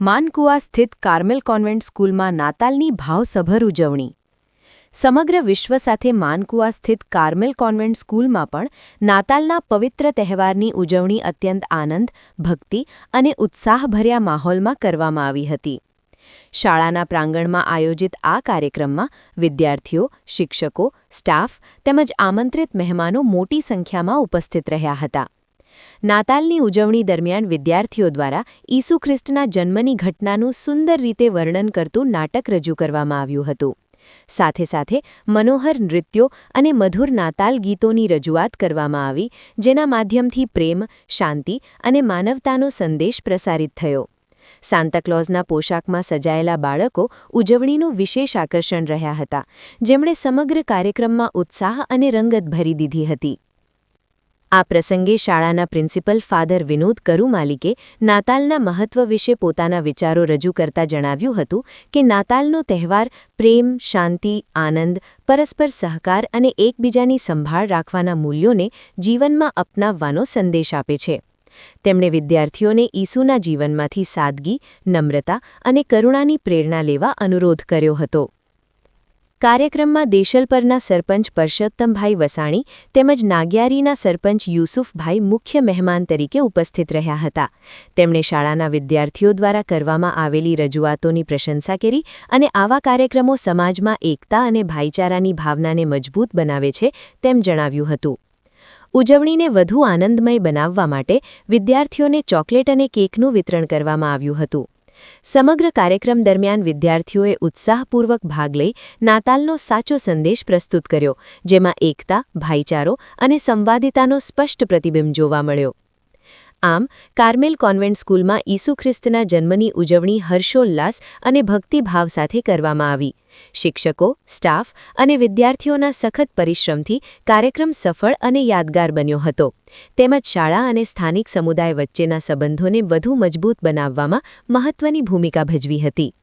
માનકુવા સ્થિત Carmel convent સ્કૂલમાં નાતાલની ભાવસભર ઉજવણી. સમગ્ર વિશ્વ સાથે માનકુવા સ્થિત કાર્મેલ કોન્વેન્ટ સ્કૂલમાં પણ નાતાલના પવિત્ર તહેવારની ઉજવણી અત્યંત આનંદ, ભક્તિ અને ઉત્સાહભર્યા માહોલમાં કરવામાં આવી હતી. શાળાના પ્રાંગણમાં આયોજિત આ કાર્યક્રમમાં વિદ્યાર્થીઓ, શિક્ષકો, સ્ટાફ તેમજ આમંત્રિત મહેમાનો મોટી સંખ્યામાં ઉપસ્થિત રહ્યા હતા. નાતાલની ઉજવણી દરમિયાન વિદ્યાર્થીઓ દ્વારા ઈસુ ખ્રિસ્તના જન્મની ઘટનાનું સુંદર રીતે વર્ણન કરતું નાટક રજૂ કરવામાં આવ્યું હતું. સાથે સાથે મનોહર નૃત્યો અને મધુર નાતાલ ગીતોની રજૂઆત કરવામાં આવી, જેના માધ્યમથી પ્રેમ, શાંતિ અને માનવતાનો સંદેશ પ્રસારિત થયો. સાન્તાક્લોઝના પોશાકમાં સજાયેલા બાળકો ઉજવણીનું વિશેષ આકર્ષણ રહ્યા હતા, જેમણે સમગ્ર કાર્યક્રમમાં ઉત્સાહ અને રંગત ભરી દીધી હતી. આ પ્રસંગે શાળાના પ્રિન્સિપલ ફાધર વિનોદ કરુમાલિકે નાતાલના મહત્વ વિશે પોતાના વિચારો રજૂ કરતા જણાવ્યું હતું કે નાતાલનો તહેવાર પ્રેમ, શાંતિ, આનંદ, પરસ્પર સહકાર અને એકબીજાની સંભાળ રાખવાના મૂલ્યોને જીવનમાં અપનાવવાનો સંદેશ આપે છે. તેમણે વિદ્યાર્થીઓને ઈસુના જીવનમાંથી સાદગી, નમ્રતા અને કરુણાની પ્રેરણા લેવા અનુરોધ કર્યો હતો. કાર્યક્રમમાં દેશલપરના સરપંચ પરષોત્તમભાઈ વસાણી તેમજ નાગ્યારીના સરપંચ યુસુફભાઈ મુખ્ય મહેમાન તરીકે ઉપસ્થિત રહ્યા હતા. તેમણે શાળાના વિદ્યાર્થીઓ દ્વારા કરવામાં આવેલી રજૂઆતોની પ્રશંસા કરી અને આવા કાર્યક્રમો સમાજમાં એકતા અને ભાઈચારાની ભાવનાને મજબૂત બનાવે છે તેમ જણાવ્યું હતું. ઉજવણીને વધુ આનંદમય બનાવવા માટે વિદ્યાર્થીઓને ચોકલેટ અને કેકનું વિતરણ કરવામાં આવ્યું હતું. સમગ્ર કાર્યક્રમ દરમિયાન વિદ્યાર્થીઓએ ઉત્સાહપૂર્વક ભાગ લઈ નાતાલનો સાચો સંદેશ પ્રસ્તુત કર્યો, જેમાં એકતા, ભાઈચારો અને સંવાદિતાનો સ્પષ્ટ પ્રતિબિંબ જોવા મળ્યો. આમ, કાર્મેલ કોન્વેન્ટ સ્કૂલમાં ઈસુ ખ્રિસ્તના જન્મની ઉજવણી હર્ષોલ્લાસ અને ભક્તિભાવ સાથે કરવામાં આવી. શિક્ષકો, સ્ટાફ અને વિદ્યાર્થીઓના સખત પરિશ્રમથી કાર્યક્રમ સફળ અને યાદગાર બન્યો હતો. તેમજ શાળા અને સ્થાનિક સમુદાય વચ્ચેના સંબંધોને વધુ મજબૂત બનાવવામાં મહત્વની ભૂમિકા ભજવી હતી.